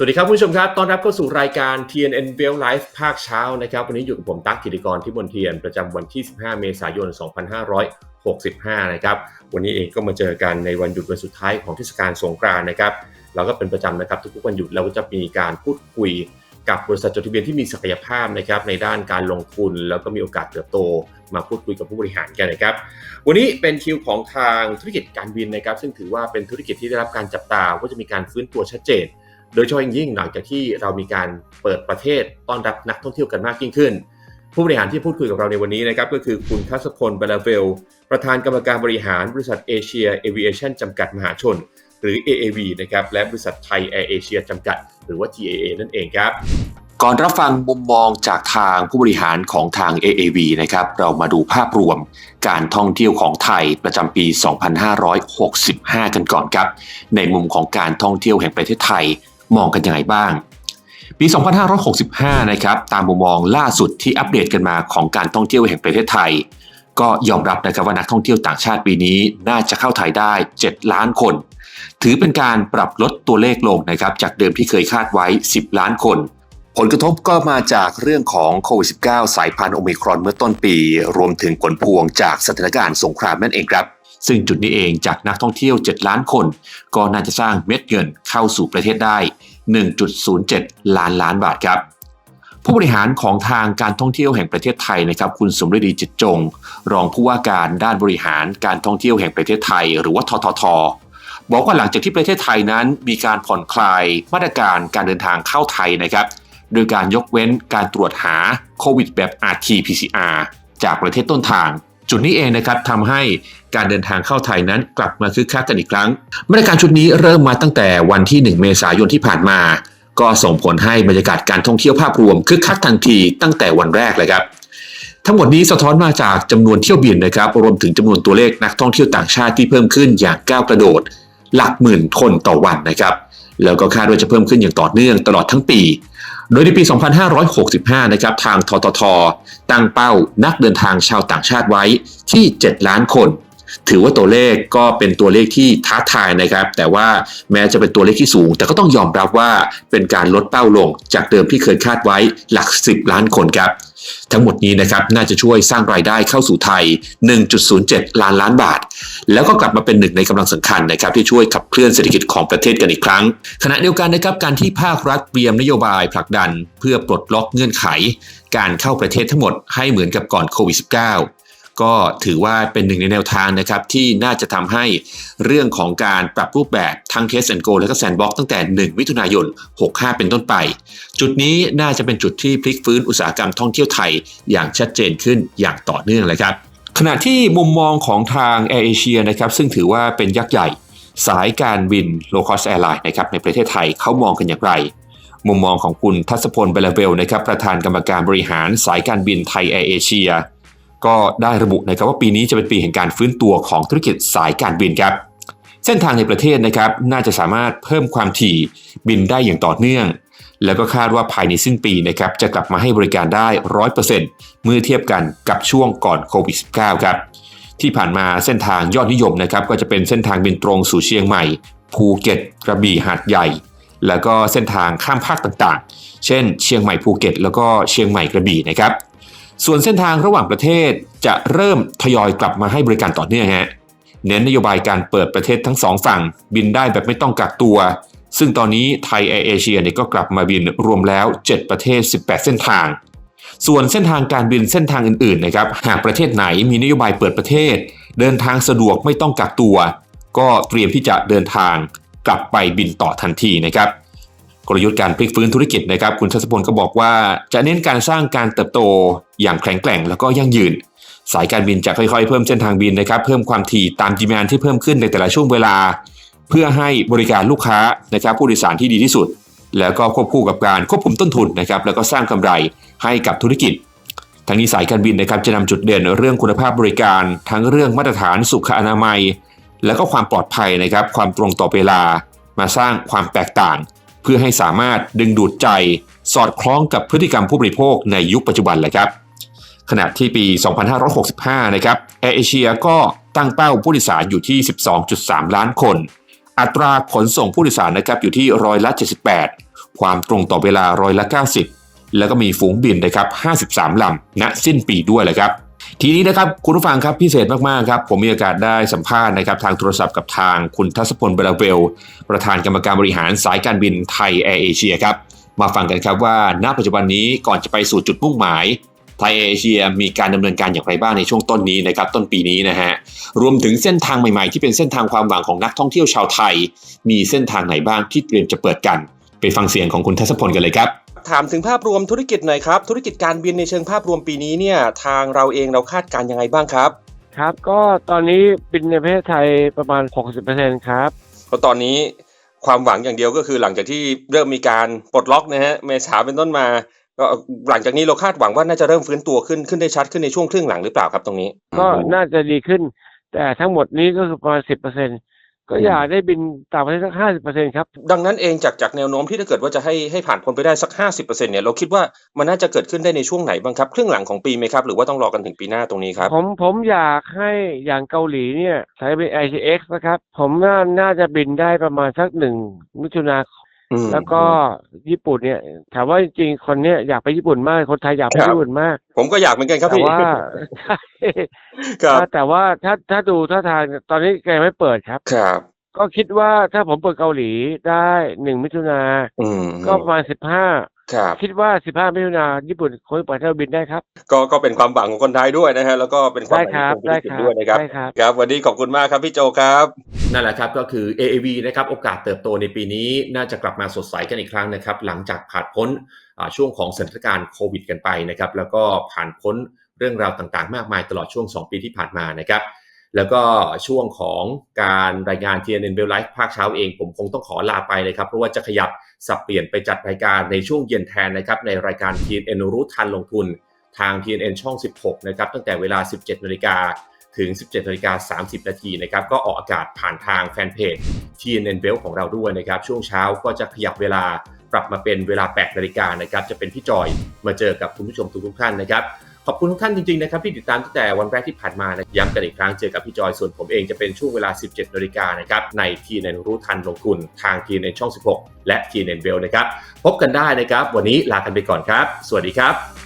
สวัสดีครับคุณผู้ชมครับ ต้อนรับเข้าสู่รายการ TNN b e l Live ภาคเช้านะครับ วันนี้อยู่กับผมตั๊กกิติกรที่บนเทียนประจำวันที่ 15 เมษายน 2565 นะครับ วันนี้เองก็มาเจอกันในวันหยุดวันสุดท้ายของเทศกาลสงกรานต์นะครับ เราก็เป็นประจำนะครับทุกๆวันหยุดเราก็จะมีการพูดคุยกับบริษัทจดทะเบียนที่มีศักยภาพนะครับในด้านการลงทุนแล้วก็มีโอกาสเติบโต มาพูดคุยกับผู้บริหารกันนะครับ วันนี้เป็นคิวของทางธุรกิจการบินนะครับ ซึ่งถือว่าเป็นธุรกิจที่ได้รับการจับตาว่าจะมีการฟื้นตัวชัดเจน โดยเฉพาะอย่างยิ่งหลังจากที่เรามีการเปิดประเทศต้อนรับนักท่องเที่ยวกันมากยิ่งขึ้น ผู้บริหารที่พูดคุยกับเราในวันนี้นะครับก็คือคุณทัศพลบาลาเวล ประธานกรรมการบริหารบริษัทเอเชียเอเวอเรชั่นจำกัดมหาชน หรือ AAV นะครับและบริษัทไทยแอร์เอเชียจำกัด หรือว่า TAA นั่นเองครับก่อนรับฟังมุมมองจากทางผู้บริหารของทาง AAV นะครับ เรามาดูภาพรวมการท่องเที่ยวของไทยประจำปี 2565 กันก่อนครับ ในมุมของการท่องเที่ยวแห่งประเทศไทย มองกันยังไงบ้าง ปี 2565 นะครับตามมุมมองล่าสุดที่อัปเดตกันมาของการท่องเที่ยวแห่งประเทศไทย ก็ยอมรับนะครับว่านักท่องเที่ยวต่างชาติปีนี้น่าจะเข้าไทยได้ 7 ล้านคน ถือเป็นการปรับลดตัวเลขลงนะครับจากเดิมที่เคยคาดไว้ 10 ล้านคนผลกระทบก็มาจากเรื่องของโควิด -19 สายพันธุ์โอมิครอนเมื่อต้นปี รวมถึงผลพวงจากสถานการณ์สงครามนั่นเองครับ ซึ่งจุดนี้เองจากนักท่องเที่ยว 7 ล้านคน ก็น่าจะสร้างเม็ดเงินเข้าสู่ประเทศได้ 1.07 ล้านล้านบาทครับผู้บริหารของทางการท่องเที่ยวแห่งประเทศไทยนะครับ คุณสมฤดีจิตจง รองผู้ว่าการด้านบริหารการท่องเที่ยวแห่งประเทศไทย หรือว่าททท บอกว่าหลังจากที่ประเทศไทยนั้น มีการผ่อนคลายมาตรการการเดินทางเข้าไทยนะครับ โดยการยกเว้นการตรวจหาโควิดแบบ RT-PCR จากประเทศต้นทาง จุดนี้เองนะครับทำให้การเดินทางเข้าไทยนั้นกลับมาคึกคักกันอีกครั้ง มาตรการชุดนี้เริ่มมาตั้งแต่วันที่ 1 เมษายนที่ผ่านมา ก็ส่งผลให้บรรยากาศการท่องเที่ยวภาพรวมคึกคักทันทีตั้งแต่วันแรกเลยครับทั้งหมดนี้สะท้อนมาจากจำนวนเที่ยวบินนะครับรวมถึงจำนวนตัวเลขนักท่องเที่ยวต่างชาติที่เพิ่มขึ้นอย่างก้าวกระโดด หลักหมื่นคนต่อวันนะครับแล้วก็คาดว่าจะเพิ่มขึ้นอย่างต่อเนื่องตลอดทั้งปี โดยในปี 2565 นะครับ ทางททท ตั้งเป้านักเดินทางชาวต่างชาติไว้ที่ 7 ล้านคน ถือว่าตัวเลขก็เป็นตัวเลขที่ท้าทายนะครับ แต่ว่าแม้จะเป็นตัวเลขที่สูง แต่ก็ต้องยอมรับว่าเป็นการลดเป้าลงจากเดิมที่เคยคาดไว้หลัก 10 ล้านคนครับ ทั้งหมดนี้นะครับน่าจะช่วยสร้างรายได้เข้าสู่ไทย 1.07 ล้านล้านบาท แล้วก็กลับมาเป็นหนึ่งในกำลังสำคัญนะครับที่ช่วยขับเคลื่อนเศรษฐกิจของประเทศกันอีกครั้ง ขณะเดียวกันนะครับการที่ภาครัฐเตรียมนโยบายผลักดัน เพื่อปลดล็อกเงื่อนไข การเข้าประเทศทั้งหมดให้เหมือนกับก่อนโควิด -19 ก็ถือว่าเป็นหนึ่งในแนวทางนะครับที่น่าจะทำให้เรื่องของการปรับรูปแบบทั้ง Test and Go และก็ Sandbox ตั้งแต่ 1 มิถุนายน 65 เป็นต้นไป จุดนี้น่าจะเป็นจุดที่พลิกฟื้นอุตสาหกรรมท่องเที่ยวไทยอย่างชัดเจนขึ้นอย่างต่อเนื่องเลยครับขณะที่มุมมองของทาง Air Asia นะครับซึ่งถือว่าเป็นยักษ์ใหญ่ สายการบิน Low Cost Airline นะครับในประเทศไทยเขามองกันอย่างไร มุมมองของคุณทัศพลเบลเวลนะครับประธานกรรมการบริหารสายการบินไทยแอร์เอเชีย ก็ได้ระบุนะครับว่าปีนี้จะเป็นปีแห่งการฟื้นตัวของธุรกิจสายการบินครับ เส้นทางในประเทศนะครับน่าจะสามารถเพิ่มความถี่บินได้อย่างต่อเนื่อง แล้วก็คาดว่าภายในสิ้นปีนะครับจะกลับมาให้บริการได้ 100%เมื่อเทียบกันกับช่วงก่อนโควิด -19 ครับที่ผ่านมาเส้นทางยอดนิยมนะครับก็จะเป็นเส้นทางบินตรงสู่เชียงใหม่ ภูเก็ต กระบี่หาดใหญ่ แล้วก็เส้นทางข้ามภาคต่างๆ เช่น เชียงใหม่ภูเก็ต แล้วก็เชียงใหม่กระบี่นะครับ ส่วนเส้นทางระหว่างประเทศจะเริ่มทยอยกลับมาให้บริการต่อเนื่องฮะเน้นนโยบายการเปิดประเทศทั้งสองฝั่ง บินได้แบบไม่ต้องกักตัว ซึ่งตอนนี้ไทยแอร์เอเชียเนี่ยก็กลับมาบินรวมแล้ว 7 ประเทศ 18 เส้นทาง ส่วนเส้นทางการบินเส้นทางอื่นๆนะครับหากประเทศไหนมีนโยบายเปิดประเทศ เดินทางสะดวกไม่ต้องกักตัว ก็เตรียมที่จะเดินทางกลับไปบินต่อทันทีนะครับ กลยุทธ์การพลิกฟื้นธุรกิจนะครับ คุณทัศพลก็บอกว่าจะเน้นการสร้างการเติบโตอย่างแข็งแกร่งแล้วก็ยั่งยืน สายการบินจะค่อยๆ เพิ่มเส้นทางบินนะครับ เพิ่มความถี่ตามดีมานที่เพิ่มขึ้นในแต่ละช่วงเวลา เพื่อให้บริการลูกค้านะครับผู้โดยสารที่ดีที่สุด แล้วก็ควบคู่กับการควบคุมต้นทุนนะครับแล้วก็สร้างกำไรให้กับธุรกิจทั้งนี้สายการบินนะครับจะนำจุดเด่นเรื่องคุณภาพบริการ ทั้งเรื่องมาตรฐานสุขอนามัย และก็ความปลอดภัยนะครับความตรงต่อเวลามาสร้างความแตกต่าง เพื่อให้สามารถดึงดูดใจ สอดคล้องกับพฤติกรรมผู้บริโภคในยุคปัจจุบันเลยครับ ขณะที่ปี 2565 นะครับแอร์เอเชียก็ตั้งเป้าผู้โดยสารอยู่ที่ 12.3 ล้านคน อัตราขนส่งผู้โดยสารนะครับอยู่ที่ร้อยละ 78 ความตรงต่อเวลาร้อยละ 90 แล้วก็มีฝูงบินนะครับ 53 ลำณสิ้นปีด้วยเลยครับ ทีนี้นะครับคุณผู้ฟังครับพิเศษมากๆครับผมมีโอกาสได้สัมภาษณ์นะครับทางโทรศัพท์กับทางคุณทัศพลเบลาเวล ประธานกรรมการบริหารสายการบินไทยแอร์เอเชียครับมาฟังกันครับว่าณปัจจุบันนี้ก่อนจะไปสู่จุดมุ่งหมายไทยแอร์เอเชียมีการดำเนินการอย่างไรบ้างในช่วงต้นนี้นะครับต้นปีนี้นะฮะรวมถึงเส้นทางใหม่ๆ ที่เป็นเส้นทางความหวังของนักท่องเที่ยวชาวไทย มีเส้นทางไหนบ้างที่เตรียมจะเปิดกัน ไปฟังเสียงของคุณทัศพลกันเลยครับ ถามถึงภาพรวมธุรกิจหน่อยครับ ธุรกิจการบินในเชิงภาพรวมปีนี้เนี่ย ทางเราเองเราคาดการณ์ยังไงบ้างครับ ครับ ก็ตอนนี้บินในประเทศไทยประมาณ 60%ครับเพราะตอนนี้ความหวังอย่างเดียวก็คือหลังจากที่เริ่มมีการปลดล็อกนะฮะเมษาเป็นต้นมาก็หลังจากนี้เราคาดหวังว่าน่าจะเริ่มฟื้นตัวขึ้นขึ้นได้ชัดขึ้นในช่วงครึ่งหลังหรือเปล่าครับตรงนี้ ก็น่าจะดีขึ้น แต่ทั้งหมดนี้ก็คือประมาณ10% ก็อยากได้บินต่างประเทศสัก50%ครับ ดังนั้นเองจากจากแนวโน้มที่ถ้าเกิดว่าจะให้ให้ผ่านพ้นไปได้สัก50%เนี่ยเราคิดว่ามันน่าจะเกิดขึ้นได้ในช่วงไหนบ้างครับ ครึ่งหลังของปีไหมครับ หรือว่าต้องรอกันถึงปีหน้าตรงนี้ครับ ผมผมอยากให้อย่างเกาหลีเนี่ยสายบิน ICX นะครับ ผมน่าน่าจะบินได้ประมาณสักหนึ่งมิถุนาอืม แล้วก็ญี่ปุ่นเนี่ย ถามว่าจริงๆคนเนี้ยอยากไปญี่ปุ่นมาก คนไทยอยากไปครับญี่ปุ่นมาก ผมก็อยากเหมือนกันครับแต่พี่ว่าใช่ครับแต่ว่าถ้าถ้าดูท่าทางตอนนี้แกไม่เปิดครับ ครับ ก็คิดว่าถ้าผมเปิดเกาหลีได้หนึ่งมิถุนาอืมก็ประมาณสิบห้า ครับ คิดว่าสิบห้ามิถุนาญี่ปุ่นคงเปิดเที่ยวบินได้ครับ ก็ก็เป็นความหวังของคนไทยด้วยนะฮะแล้วก็เป็นความได้หวังครับของธุรได้กิจครับด้วยนะครับได้ครับ ครับ วันนี้ขอบคุณมากครับพี่โจครับ นั่นแหละครับก็คือ AAV นะครับโอกาสเติบโตในปีนี้น่าจะกลับมาสดใสกันอีกครั้งนะครับ หลังจากผ่านพ้นอ่าช่วงของสถานการณ์โควิดกันไปนะครับ แล้วก็ผ่านพ้นเรื่องราวต่างๆ มากมายตลอดช่วง 2 ปีที่ผ่านมานะครับ แล้วก็ช่วงของการรายงาน TNN Bell Live ภาคเช้าเอง ผมคงต้องขอลาไปเลยครับ เพราะว่าจะขยับสับเปลี่ยนไปจัดรายการในช่วงเย็นแทนนะครับ ในรายการ TNN รู้ทันลงทุนทาง TNN ช่อง 16 นะครับ ตั้งแต่เวลา 17นาฬิกาถึง 17นาฬิกา30 นาทีนะครับ ก็ออกอากาศผ่านทางแฟนเพจ TNN b e l ของเราด้วยนะครับ ช่วงเช้าก็จะขยับเวลาปรับมาเป็นเวลา 8 นาฬิกานะครับ จะเป็นพี่จอยมาเจอกับคุณผู้ชมทุกท่านนะครับ ขอบคุณทุกท่านจริงๆนะครับที่ติดตามตั้งแต่วันแรกที่ผ่านมานะย้ำกันอีกครั้งเจอกับพี่จอยส่วนผมเองจะเป็นช่วงเวลา 17นาฬิกานะครับในทีเนนรู้ทันลงทุนทางทีเนนช่อง 16 และทีเนนเบลนะครับพบกันได้นะครับ วันนี้ลากันไปก่อนครับ สวัสดีครับ